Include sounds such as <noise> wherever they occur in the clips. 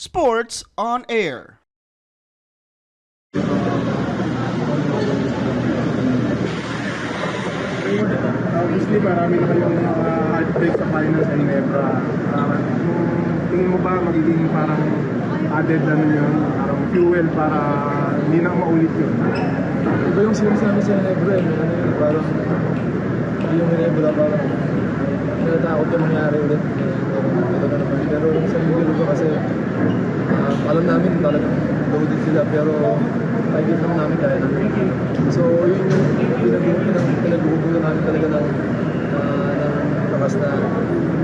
Sports on Air. Obviously, marami na kayong mga heartbreak sa finals sa Ginebra. Uh, tingin mo ba magiging parang added ano yun, parang fuel para hindi na maulit yun? Iba yung namin sa Ginebra eh. Ano yun, parang yung Ginebra parang natatakot yung mangyari ulit. Ito na naman. Pero sa Miguel ko kasi um, alam namin talagang loaded sila pero kahit naman namin kaya namin. So yun yung pinag-uugulan pinag namin talaga ng uh, ng lakas na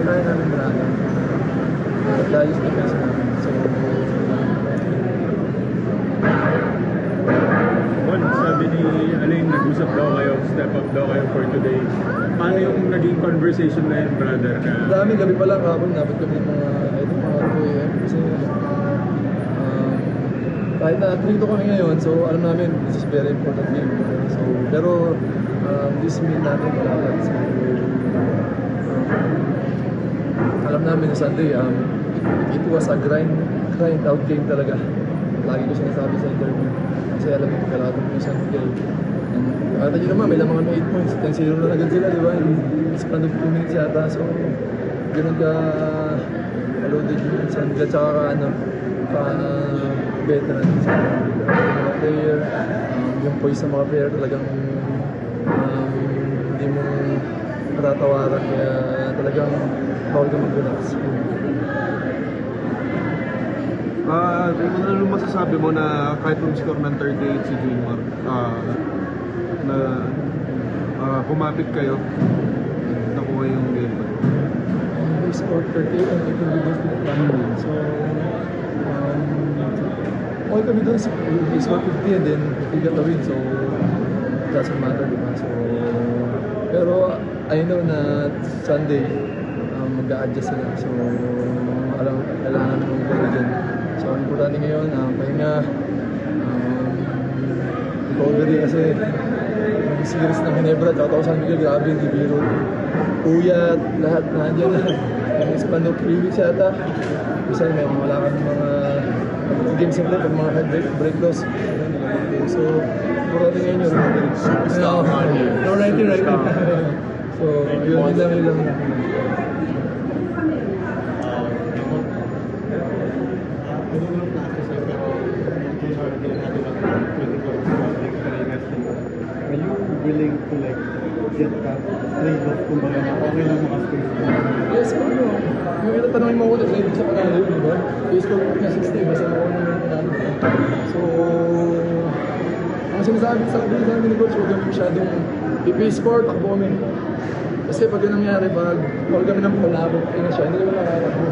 kaya namin marami. Uh, dahil sa defense namin. So Bon, sabi ni Alain, nag-usap daw step up daw kayo for today. Paano yung naging conversation na yun, brother? Na, Dami gabi pa lang kapon nabot kami mga ito mga 2 AM kasi um, kahit na atlito kami ngayon so alam namin this is very important game so pero um, this mean natin dapat so um, alam namin na Sunday um, it was a grind grind out game talaga lagi ko sinasabi sa interview kasi alam ko kailangan ko Sunday and Kata nyo naman, may lamang kami 8 points. 10-0 na agad sila, di ba? In span of 2 minutes yata. So, ganun ka loaded yung Sandra tsaka ka, ano, ka veteran sa mga player. Um, yung poise sa mga player talagang um, hindi mo matatawaran. Kaya talagang bawal ka mag-relax. Ah, uh, ano masasabi mo na kahit yung score ng 38 si Junior, ah, na ah, kumapit kayo, nakuha yung game. They scored 38 and be goes to the final win. So, um, all kami doon, they scored 50 and then we got the win. So, it doesn't matter, di ba? So, pero I know na Sunday, um, mag-a-adjust sila. So, alam, kailangan namin ng goal dyan. So, ang importante ngayon, um, pahinga, um, recovery kasi series ng Ginebra at ako San Miguel, grabe yung biro. Puyat, lahat nandiyan na. Yung span of 3 weeks yata. Bisa may wala kami mga game simple pag mga head break, break loss. So, importante ngayon recovery. Superstar No, right right So, yun, yun lang, yun lang. Are you willing to like get that trade-off kumbaga na okay lang maka-space? Yes, kung ano. Yung ito tanongin mo ako sa sa panalo di ba? Ko na 60, basta ako naman panalo. So, ang sinasabi sa akin sa amin ni Coach, huwag kami masyadong i-pace score, takbo kami. Kasi pag yun nangyari, pag call kami ng panabot, ayun na siya, hindi kami nakakatakbo.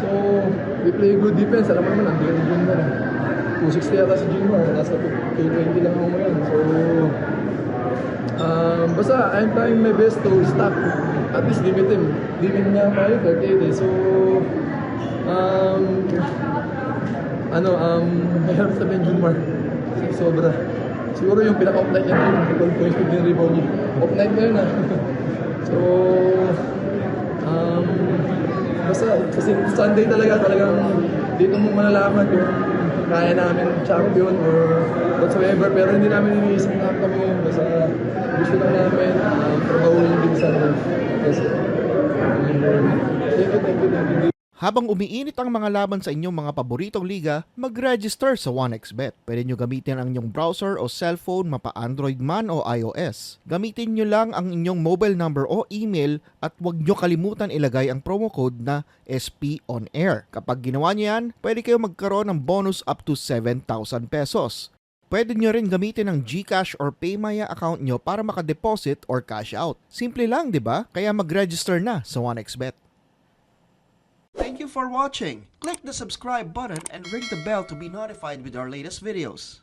So, we play good defense. Alam mo naman, ang bigat ni Junior. 260 yata si Junior, nasa 220 lang ako ngayon. So, Um, basta I'm trying my best to stop at least limit him. Limit niya tayo 38 eh. So um ano um mahirap sabihin Junmar. Sobra. Siguro yung pinaka-off night niya na yung goal points with yung rebound niya. Off night na yun ah. <laughs> so um basta kasi Sunday talaga talagang dito mo malalaman kung kaya namin champion or whatsoever. Pero hindi namin iniisip na kami basta gusto lang namin um, trabahuin din Sunday yes thank you thank you thank you Habang umiinit ang mga laban sa inyong mga paboritong liga, mag-register sa 1xBet. Pwede nyo gamitin ang inyong browser o cellphone mapa Android man o iOS. Gamitin nyo lang ang inyong mobile number o email at huwag nyo kalimutan ilagay ang promo code na SP on air. Kapag ginawa nyo yan, pwede kayo magkaroon ng bonus up to 7,000 pesos. Pwede nyo rin gamitin ang GCash or PayMaya account nyo para makadeposit or cash out. Simple lang, di ba? Kaya mag-register na sa 1xBet. Thank you for watching. Click the subscribe button and ring the bell to be notified with our latest videos.